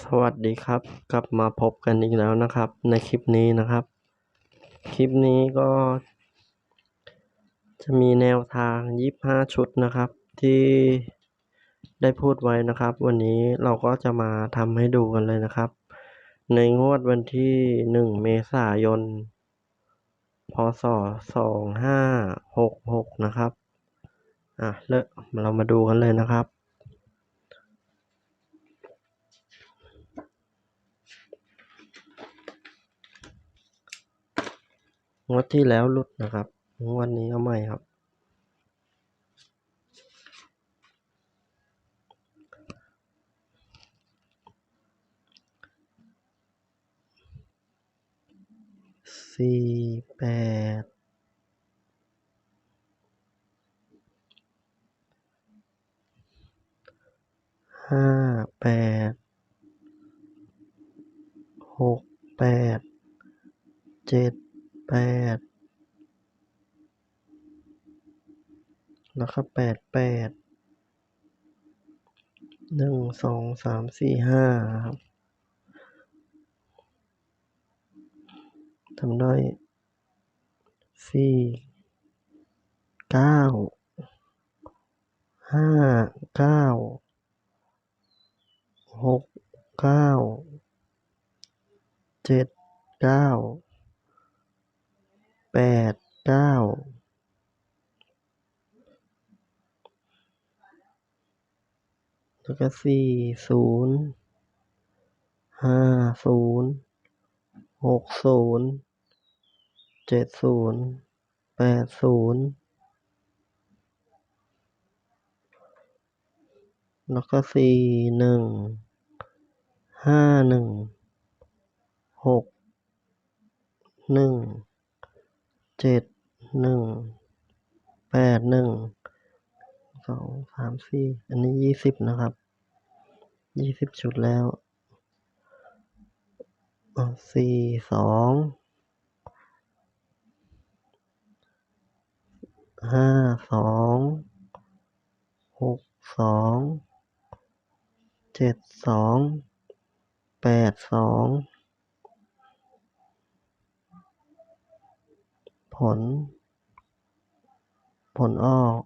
สวัสดีครับ กลับมาพบกันอีกแล้วนะครับ ในคลิปนี้นะครับ คลิปนี้ก็ จะมีแนวทาง 25 ชุดนะครับ ที่ได้พูดไว้นะครับ วันนี้เราก็จะมาทำให้ดูกันเลยนะครับ ในงวดวันที่ 1 เมษายน พศ 2566 นะครับ อะเลิกเรามาดูกันเลยนะครับ งวดที่แล้วหลุดนะครับ งวดนี้เอาใหม่ครับ สี่แปด ห้าแปด หกแปด เจ็ด แปด แล้วก็แปดแปด หนึ่งสองสามสี่ห้าครับทำได้สี่เก้าห้าเก้าหกเก้าเจ็ดเก้า แปดเก้าแล้วก็สี่ศูนย์ห้าศูนย์หกศูนย์เจ็ดศูนย์แปดศูนย์แล้วก็สี่หนึ่งห้าหนึ่งหกหนึ่ง เจ็ดหนึ่งแปดหนึ่งสองสามสี่อันนี้ยี่สิบนะครับยี่สิบชุดแล้วสี่สองห้าสองหกสองเจ็ดสองแปดสอง ผ ล ผลออก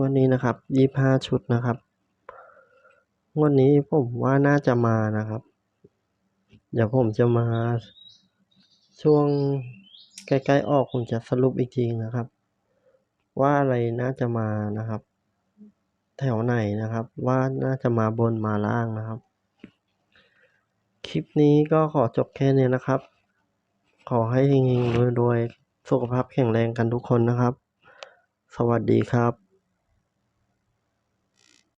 วันนี้นะครับยี่ห้าชุดนะครับงวันนี้ผมว่าน่าจะมานะครับ เดี๋ยวผมจะมาช่วง ใกล้ๆออกผมจะสรุปอีกทีนะครับ ว่าอะไรน่าจะมานะครับ แถวไหนนะครับ ว่าน่าจะมาบนมาล่างนะครับ คลิปนี้ก็ขอจบแค่นี้นะครับ ขอให้เฮงๆรวยๆสุขภาพแข็งแรงกันทุกคนนะครับ สวัสดีครับ